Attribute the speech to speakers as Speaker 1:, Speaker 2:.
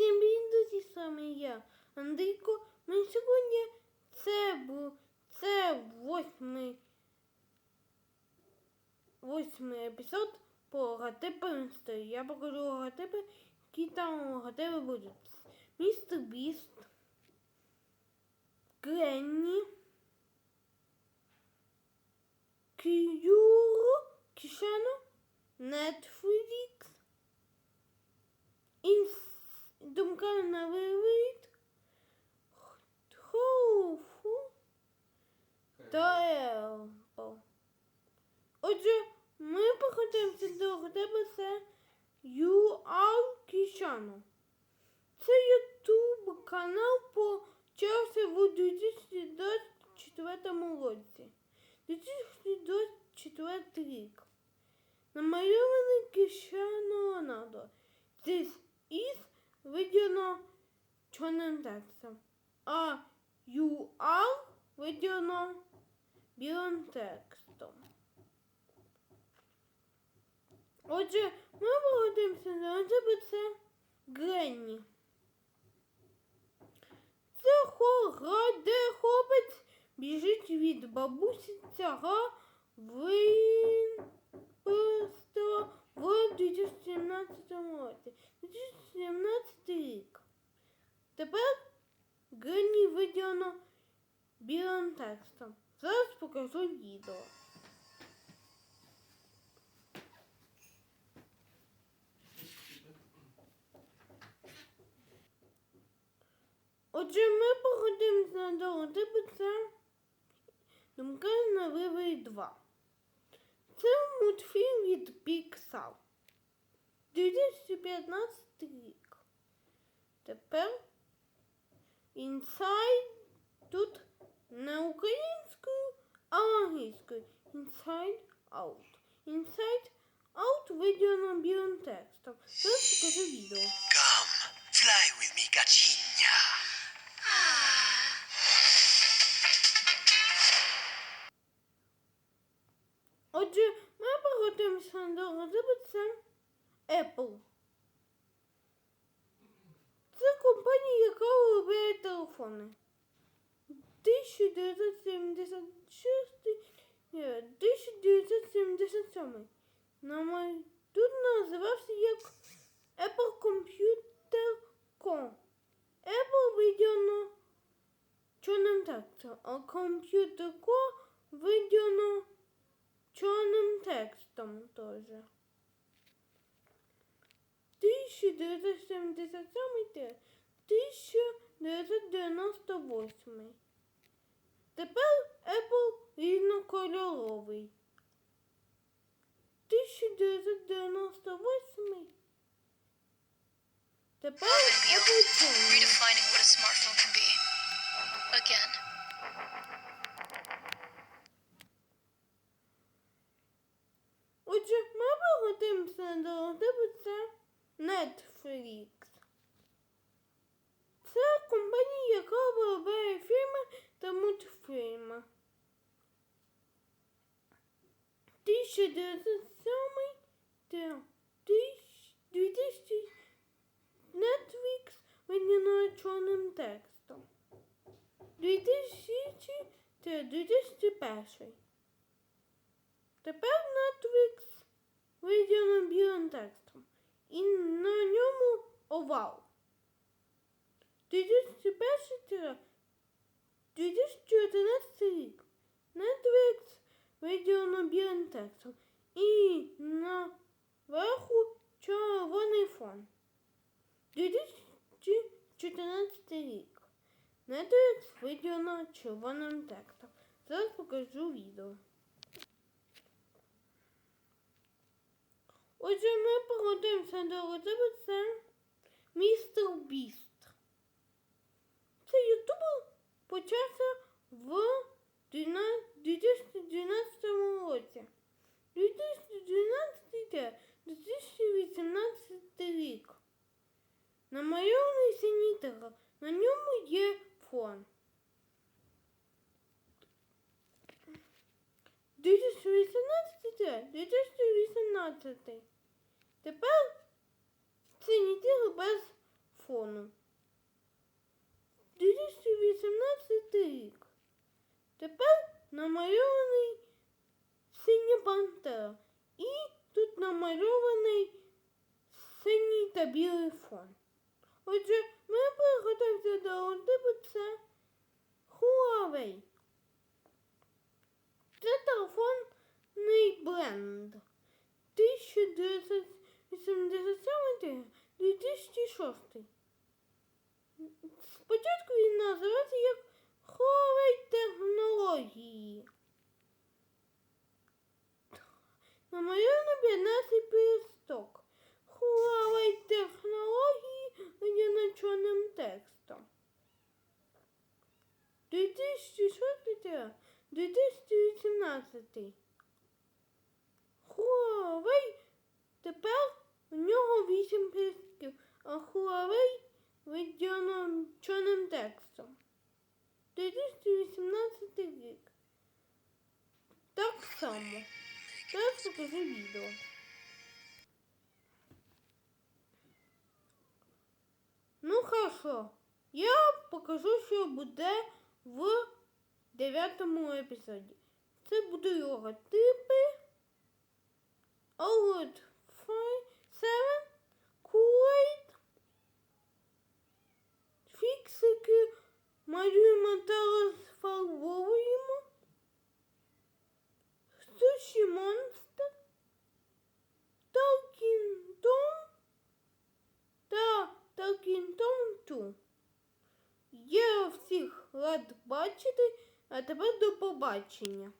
Speaker 1: Всім привіт, з вами я, Андрійко. Ми сьогодні це був це восьмий восьмий епізод по логотипам історії. Я покажу логотипи, які там логотипи будуть. Містер Біст, Гренні, Кюру, Кішану, Netflix, Інс... Думка на вивід, Хоуфу та. Отже, ми походимося до тебе це ЮАР Кішану. Це ютуб канал почався в 2024 році. 2024 рік. Намальований Кішану Рональдо. This is виділено чорним текстом, а UR виділено білим текстом. Отже, ми погодимося на це Гренні. Це хора, де хлопець біжить від бабусі випустила в 2017 році. 2017 рік. Тепер Гренні виділено білим текстом. Зараз покажу відео. Отже, ми походимося до логотипу це Думка на виборі 2. Це мультфільм від Pixar. 2015 рік. Тепер Inside тут не українською, а англійською. Inside Out. Inside Out виділено білим текстом. Зараз покажу відео.
Speaker 2: Come, fly with me, Gacinia.
Speaker 1: Отже, ми приготуємося до розриби це Apple. Це компанія, яка виробляє телефони. 1976 ні, 1977. На мой... Тут називався як Apple Computer Com. Apple виділено чорним текстом, а Computer Co виділено чорним текстом теж. 1977 те 1998. Тепер Apple різнокольоровий. 1998. Тепер Apple
Speaker 3: redefining what a smartphone can be. Again.
Speaker 1: Отже, ми приготуємося до тебе це Netflix. Це компанія, яка виробляє фільми та мультфільми. 1907 та 2000 Netflix виділено чорним текстом. 2000 та 2001. Тепер Netflix виділено білим текстом. І на ньому овал. 2001 2014 рік. Netflix виділено білим текстом. І на верху червоний фон. 2014 рік. Netflix виділено червоним текстом. Зараз покажу відео. Отже, ми приготуємося до рецепту це містер Біст. Це ютубер почався в 2012 році. 2012-2018 рік. Намальований синій тигр. На ньому є фон. 2018-2018. Тепер синій тигр без фону. 2018 рік. Тепер намальований синя пантера. І тут намальований синій та білий фон. Отже, ми приготуємося до це Huawei. Це телефонний бренд. 1987 2006. Спочатку він називався як Huawei технології. Намальовано 15 пісток. Huawei технології виділено чорним текстом. 2006 2018 Huawei тепер у нього 8 пістків, а Huawei виділено чорним текстом. 2018 рік. Так само. Зараз покажу відео. Ну хорошо. Я покажу, що буде в дев'ятому епізоді. Це будуть логотипи. OLED 7, Kool-Aid, фіксики малюємо та розфарбовуємо. Суші монстр, Talking Tom та Talking Tom 2. Я всіх рад бачити, а тепер до побачення.